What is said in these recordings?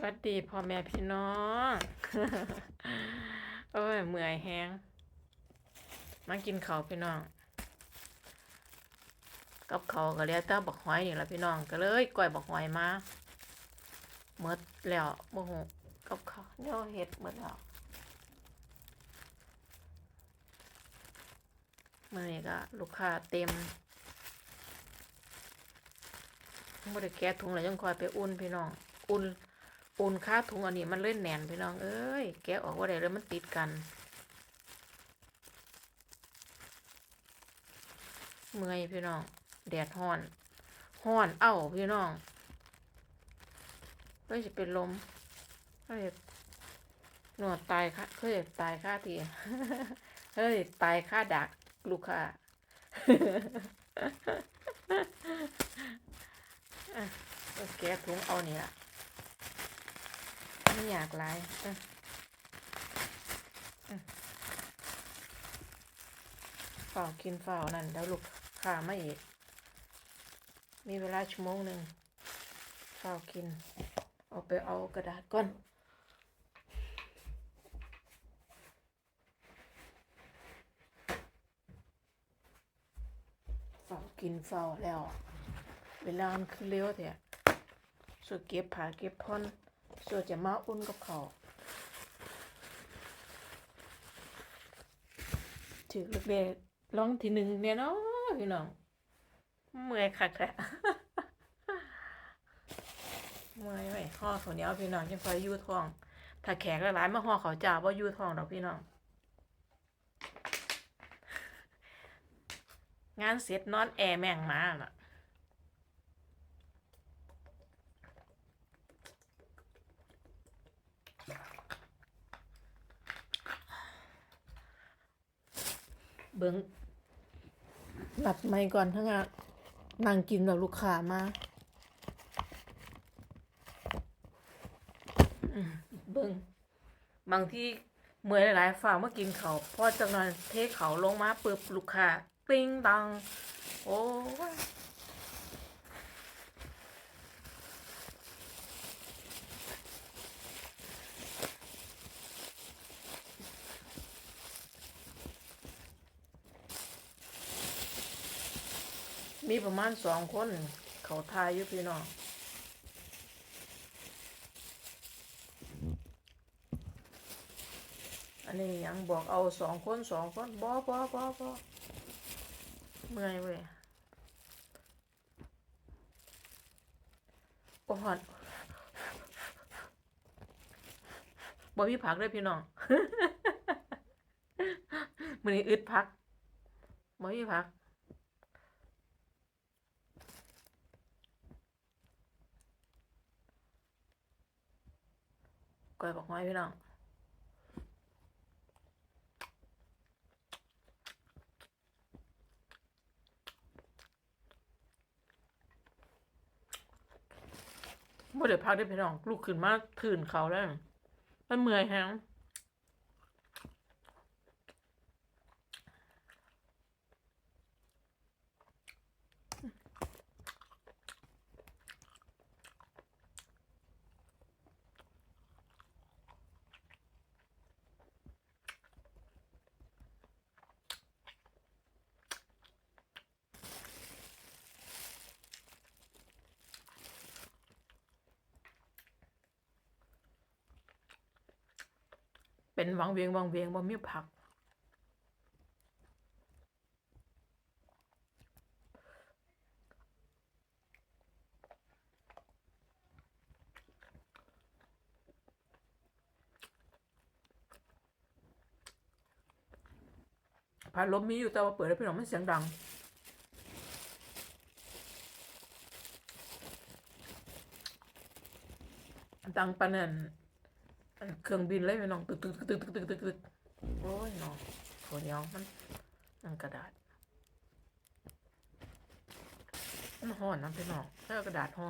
สวัสดีพ่อแม่พี่น้องโอ้ยเมื่อยแฮงมากินข้าวพี่น้อง กับเขาวก็แล้วแต่บักหอยนี่ละพี่น้องก็เลยก้อยบักหอยมาหมดแล้วบ่ฮู้กับเขาวเดี๋ยวเฮ็ดหมดแล้วเมื้อนี้ก็ลูกค้าเต็มบ่ได้แกะถุงแล้วยังคอยไปอุ่นพี่น้อง อุ่น อุ่นค่าถุงอันนี้มันเล่นแหนนพี่น้องเอ้ยแกะออกว่าได้แล้วมันติดกัน เมื่อยพี่น้อง แดดฮ้อนฮ้อนเอ้าพี่น้องเฮ้ยจะเป็นลมเฮ้ยหนวดตายค่ะเฮ้ยตายค่าทีเฮ้ยตายค่าดักลูกค้าอะเอาแกะถุงเอาเนี่ละ ไม่อยากไลายอะอะฝ่ากินฝ่านั่นแล้วลูกค้าไม่อีก มีเวลาชั่วโมงหนึ่งฝ่ากิน เอาไปเอากระดาษก่อนฝ่ากินฝ่าแล้ว เวลามันคือเร็วแท้ส่วนเก็บผ้าเก็บพอน ส่วจะมาอุ่นกับเขาถือลูกเด็กร้องทีหนึ่งเนี่ยเนาะพี่น้องเมื่อยคักแท้เมื่อยไว้ห่อข้าวเหนียวพี่น้องยังคอยยู่ท้อง ถ้าแขกหลายๆมาห่อเขาจ่าว่ายู่ท้องดอกพี่น้อง งานเสร็จนอนแอร์แม่งมาล่ะ เบิ้งหลัดไม่ก่อนทั้งอะนั่งกินแบบลูกค้ามาอืมเบิ้งบางที่เมื่อยหลายๆฝ่าเมื่อกินเขาวพอจังนั้นเทเขาลงมาปึ๊บลูกค้าปิ้งตังโอ้ มีประมาณสองคน เขาทายอยู่พี่น้องอันนี้ยังบอกเอาสองคนสองคนบอบอบอบอเมื่อยเว้ยโอ้หอนบอพี่พักเลยพี่น้องมือนี้อึดพักบอพี่พัก ก้อยบอกไม้พี่น้องบ่เด้พักได้พี่น้อง ลูกขึ้นมาถื่นเขาแล้วมันเมื่อยแฮง เป็นวังเวียงวังเวียงบ่มีผัก พัดลมมีอยู่แต่ว่าเปิดแล้วพี่น้องมันเสียงดังดังปานนันน เครื่องบินเลยพี่น้องตึกตึกตึกตึกตึกตึกตึกโอ้ยน้องข้าวเหนียวมันมันกระดาษมันห่อนน้ำพี่น้องแล้วกระดาษห่อ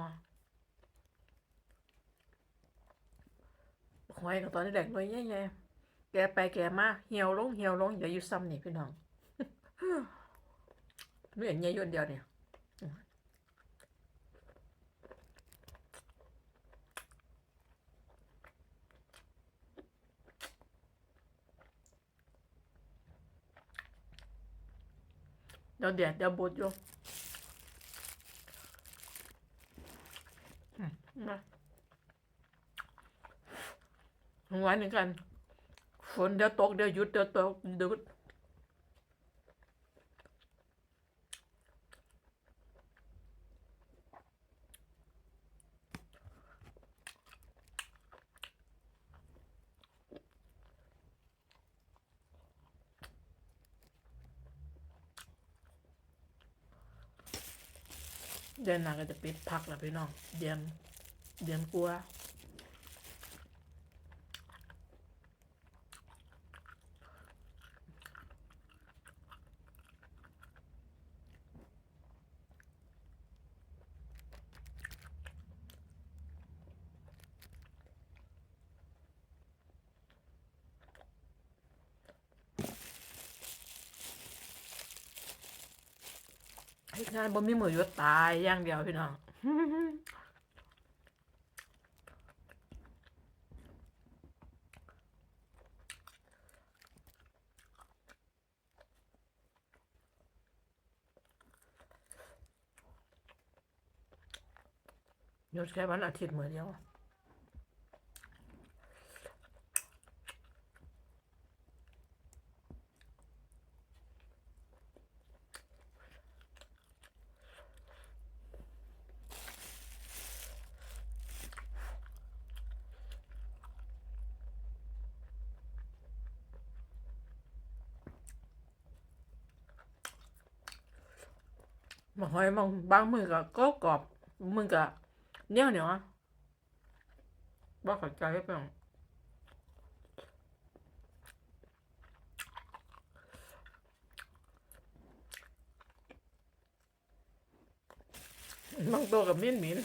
หอยกับตอนนี้แดกหน่อยแย่ๆแกไปแกมาเหี่ยวลงเหี่ยวลงอย่าอยู่ซ้ำนี่พี่น้อง ไม่เห็นเงี้ยยนเดียวเนี่ย เดี๋ยวแดดเดี๋ยวบดอยู่อืมนะไว้หนึ่งกัน ฝนเดี๋ยวตกเดี๋ยวหยุดเดี๋ยวตกเดี๋ยว เดือนหน้าก็จะปิดพักแล้วพี่น้อง เดือนเดือนกลัวา งานบ่มีมือยุดตายอย่างเดียวพี่น้องหยุดแค่วันอาทิตย์มือเดียว บางหอยบางบางมือก็ก็กรอบมือก็เหนียวเหนียวอะบ่เข้าใจเปล่าบางตัวกับมิ้นมิน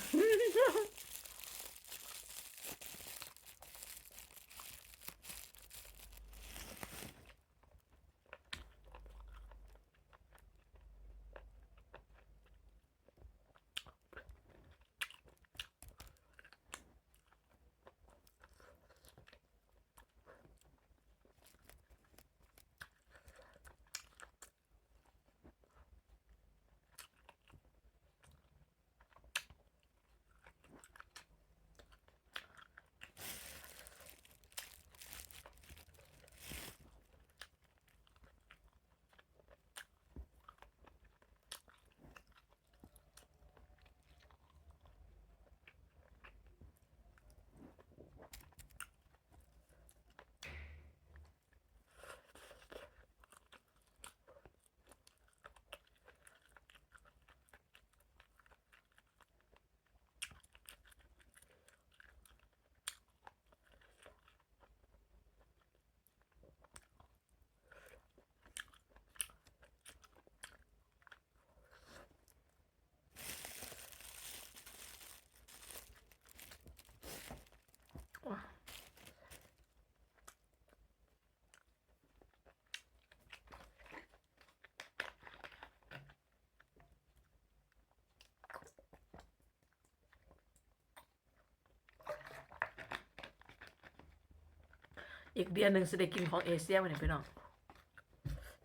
อีกเดือนหนึ่งจะได้กินของเอเชียวันนี้พี่น้อง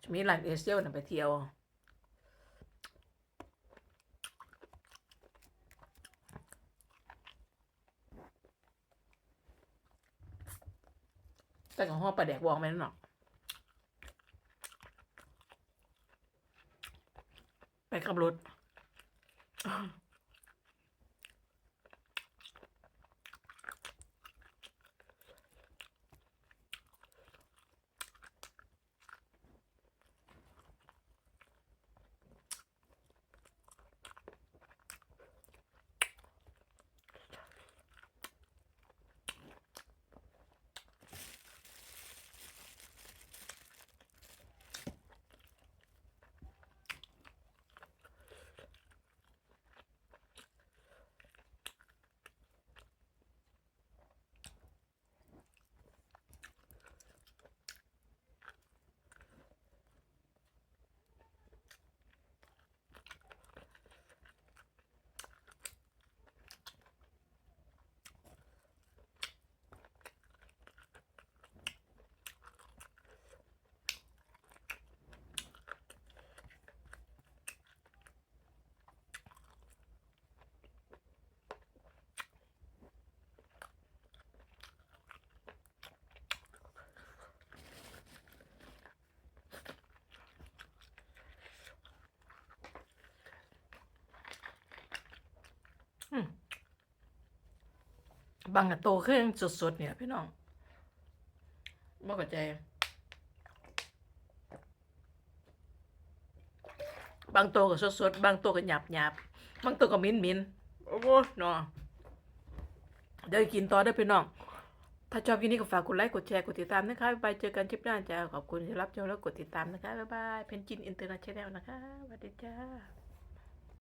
จะมีร้านเอเชียวันไปเที่ยวแต่ของห้องปลาแดกวองไหมนั่นหรอกไปขับรถ บางอะโตขึ้นสดๆเนี่ยพี่น้องบ่เข้าใจ บางโตัวก็สดๆบางโตัวก็หยาบหยาบบางโตัวก็มินมินโอ้โหเนาะเดี๋ยวกินต่อได้พี่น้อง ถ้าชอบคลิปนี้ก็ฝากกดไลค์ กดแชร์ กดติดตามนะคะ ไปเจอกันคลิปหน้าจ้าขอบคุณที่รับชมและกดติดตามนะคะ บ๊ายบาย เพนจินอินเตอร์เนชั่นแนลนะคะสวัสดีจ้า